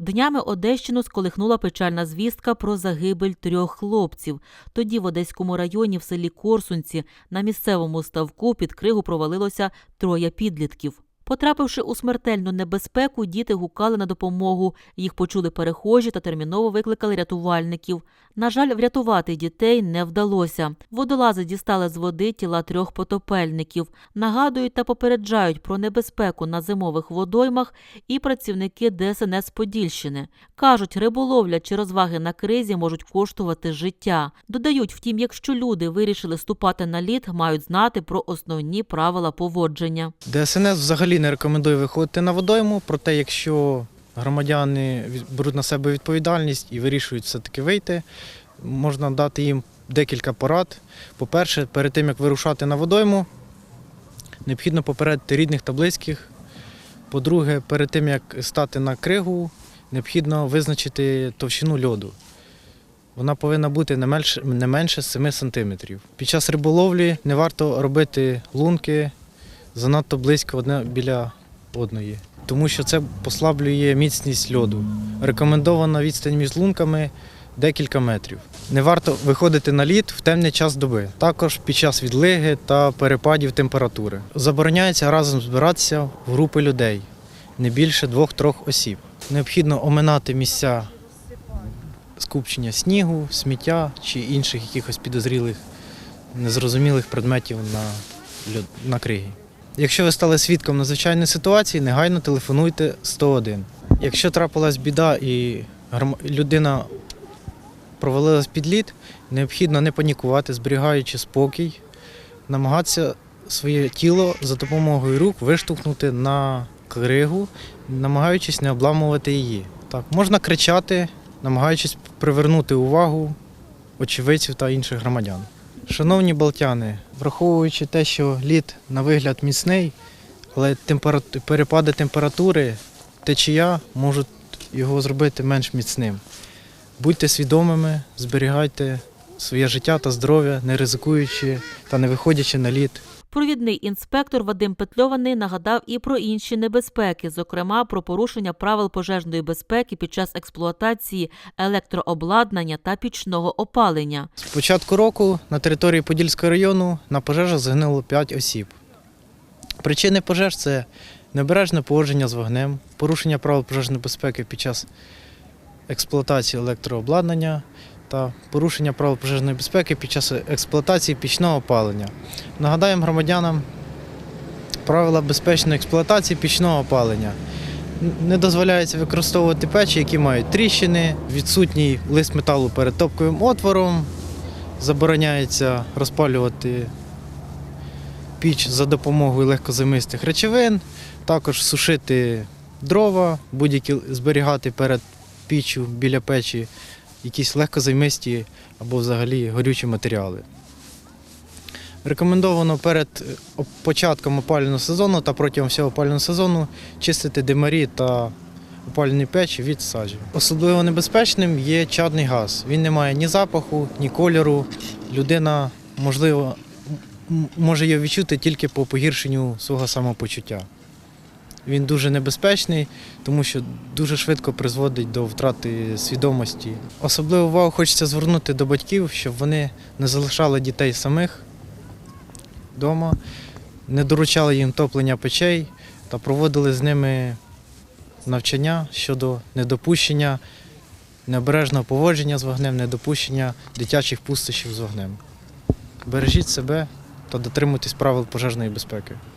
Днями Одещину сколихнула печальна звістка про загибель трьох хлопців. Тоді в Одеському районі в селі Корсунці на місцевому ставку під кригу провалилося троє підлітків. Потрапивши у смертельну небезпеку, діти гукали на допомогу. Їх почули перехожі та терміново викликали рятувальників. На жаль, врятувати дітей не вдалося. Водолази дістали з води тіла трьох потопельників. Нагадують та попереджають про небезпеку на зимових водоймах і працівники ДСНС Подільщини. Кажуть, риболовля чи розваги на кризі можуть коштувати життя. Додають, втім, якщо люди вирішили ступати на лід, мають знати про основні правила поводження. ДСНС взагалі не рекомендує виходити на водойму, проте якщо громадяни беруть на себе відповідальність і вирішують все-таки вийти, можна дати їм декілька порад. По-перше, перед тим як вирушати на водойму, необхідно попередити рідних та близьких. По-друге, перед тим як стати на кригу, необхідно визначити товщину льоду. Вона повинна бути не менше, не менше 7 см. Під час риболовлі не варто робити лунки занадто близько одне біля одної, тому що це послаблює міцність льоду. Рекомендована відстань між лунками декілька метрів. Не варто виходити на лід в темний час доби, також під час відлиги та перепадів температури. Забороняється разом збиратися в групи людей, не більше двох-трьох осіб. Необхідно оминати місця скупчення снігу, сміття чи інших якихось підозрілих, незрозумілих предметів на, на кригі. Якщо ви стали свідком надзвичайної ситуації, негайно телефонуйте 101. Якщо трапилась біда і людина провалилась під лід, необхідно не панікувати, зберігаючи спокій, намагатися своє тіло за допомогою рук виштовхнути на кригу, намагаючись не обламувати її. Так, можна кричати, намагаючись привернути увагу очевидців та інших громадян. Шановні балтяни, враховуючи те, що лід на вигляд міцний, але температу- перепади температури, течія можуть його зробити менш міцним. Будьте свідомими, зберігайте своє життя та здоров'я, не ризикуючи та не виходячи на лід. Провідний інспектор Вадим Петльований нагадав і про інші небезпеки, зокрема про порушення правил пожежної безпеки під час експлуатації електрообладнання та пічного опалення. З початку року на території Подільського району на пожежах загинуло 5 осіб. Причини пожеж це необережне поводження з вогнем, порушення правил пожежної безпеки під час експлуатації електрообладнання та порушення правил пожежної безпеки під час експлуатації пічного опалення. Нагадаємо громадянам правила безпечної експлуатації пічного опалення. Не дозволяється використовувати печі, які мають тріщини, відсутній лист металу перед топковим отвором, забороняється розпалювати піч за допомогою легкозаймистих речовин, також сушити дрова, будь-які зберігати перед піччю біля печі якісь легкозаймисті або взагалі горючі матеріали. Рекомендовано перед е, початком опалювального сезону та протягом всього опалювального сезону чистити димарі та опалювальні печі від саджі. Особливо небезпечним є чадний газ. Він не має ні запаху, ні кольору. Людина, можливо, може його відчути тільки по погіршенню свого самопочуття. Він дуже небезпечний, тому що дуже швидко призводить до втрати свідомості. Особливу увагу хочеться звернути до батьків, щоб вони не залишали дітей самих вдома, не доручали їм топлення печей та проводили з ними навчання щодо недопущення необережного поводження з вогнем, недопущення дитячих пустощів з вогнем. Бережіть себе та дотримуйтесь правил пожежної безпеки.